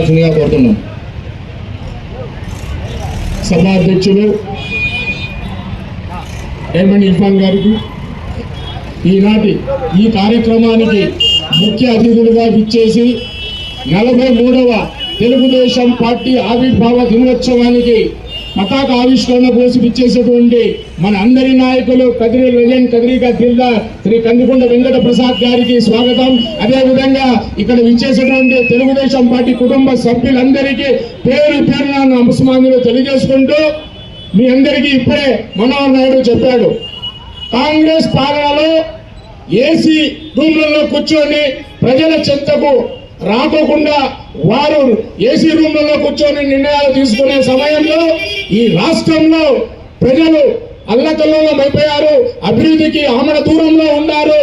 మాట్లాడాల్సిందిగా కోరుతున్నాం. సభాధ్యక్షులు ఏమని ఇర్ఫాన్ గారికి ఈనాటి ఈ కార్యక్రమానికి ముఖ్య అతిథులుగా విచ్చేసి నలభై మూడవ తెలుగుదేశం పార్టీ ఆవిర్భావ దినోత్సవానికి పతాక ఆవిష్కరణ కోసం ఇచ్చేసేటువంటి మన అందరి నాయకులు కదిరి లెజెండ్ కదిరిగా జిల్లా శ్రీ కందికొండ వెంకట ప్రసాద్ గారికి స్వాగతం. అదేవిధంగా ఇక్కడ విచ్చేసినటువంటి తెలుగుదేశం పార్టీ కుటుంబ సభ్యులందరికీ పేరు పేరున నమస్మానులు తెలియజేసుకుంటూ మీ అందరికీ ఇప్పుడే మనోహర్ నాయుడు చెప్పాడు. కాంగ్రెస్ పాలనలో ఏసీ రూమ్లలో కూర్చొని ప్రజల చెంతకు రాకోకుండా వారు ఏసీ రూమ్లలో కూర్చొని నిర్ణయాలు తీసుకునే సమయంలో ఈ రాష్ట్రంలో ప్రజలు అల్లకల్లోలమైపోయారు అభివృద్ధికి ఆమడ దూరంలో ఉన్నారు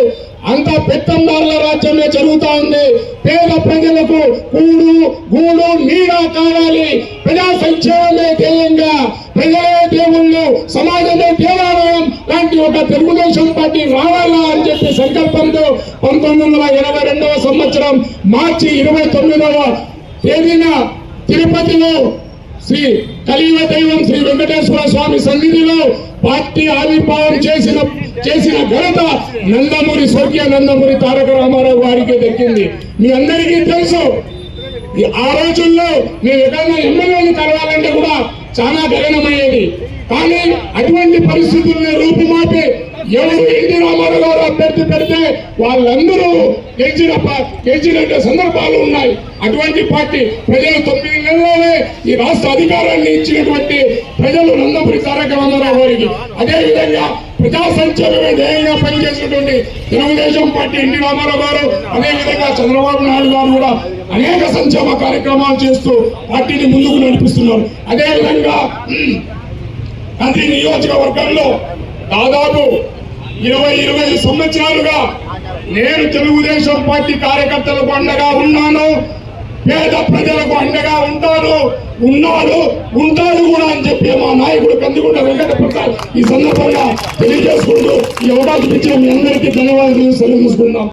అంతా పెత్తందారుల రాజ్యమే జరుగుతా ఉంది. పేద ప్రజలకు కూడు గూడు నీడ కావాలి. ప్రజా సంక్షేమమే ధ్యేయంగా ప్రజలే దేవుళ్ళు సమాజమే దేవాలయం. లాంటి ఒక తెలుగుదేశం పార్టీ రావాలా అని చెప్పి సంకల్పంతో పంతొమ్మిది వందల ఎనభై రెండవ సంవత్సరం మార్చి ఇరవై తొమ్మిదవ తేదీన తిరుపతిలో శ్రీ కలియుగ దైవం శ్రీ వెంకటేశ్వర స్వామి సన్నిధిలో పార్టీ ఆవిర్భావం చేసిన చేసిన ఘనత నందమూరి స్వర్గీయ నందమూరి తారక రామారావు గారికి దక్కింది. మీ అందరికీ తెలుసు ఆ రోజుల్లో మీ ఎక్కడైనా ఎమ్మెల్యేని కలవాలంటే కూడా చాలా గగనమయ్యేది. కానీ అటువంటి పరిస్థితుల్ని రూపుమాపి ఎవరు ఎన్టీ రామారావు గారు అభ్యర్థి పెడితే వాళ్ళందరూ గెలిచిన ప- సందర్భాలు ఉన్నాయి. అటువంటి పార్టీ ప్రజలు తొమ్మిది ఈ రాష్ట్ర అధికారాన్ని ఇచ్చినటువంటి ప్రజలు నందపురి తారక రామారావు గారికి అదే విధంగా ప్రజా సంక్షేమమే ధ్యేయంగా పనిచేసినటువంటి తెలుగుదేశం పార్టీ ఎన్టీ రామారావు గారు అదేవిధంగా చంద్రబాబు నాయుడు గారు కూడా అనేక సంక్షేమ కార్యక్రమాలు చేస్తూ పార్టీని ముందుకు నడిపిస్తున్నారు. అదేవిధంగా ప్రతి నియోజకవర్గంలో దాదాపు ఇరవై ఇరవై సంవత్సరాలుగా నేను తెలుగుదేశం పార్టీ కార్యకర్తలకు అండగా ఉన్నాను. పేద ప్రజలకు అండగా ఉంటాను ఉన్నాడు ఉంటాడు కూడా అని చెప్పి మా నాయకుడు కందుకుంట వెంకట ప్రసాద్ ఈ సందర్భంగా తెలియజేసుకుంటూ ఈ అవకాశం ఇచ్చిన మీ అందరికీ ధన్యవాదాలు సెలవు తీసుకుందాం.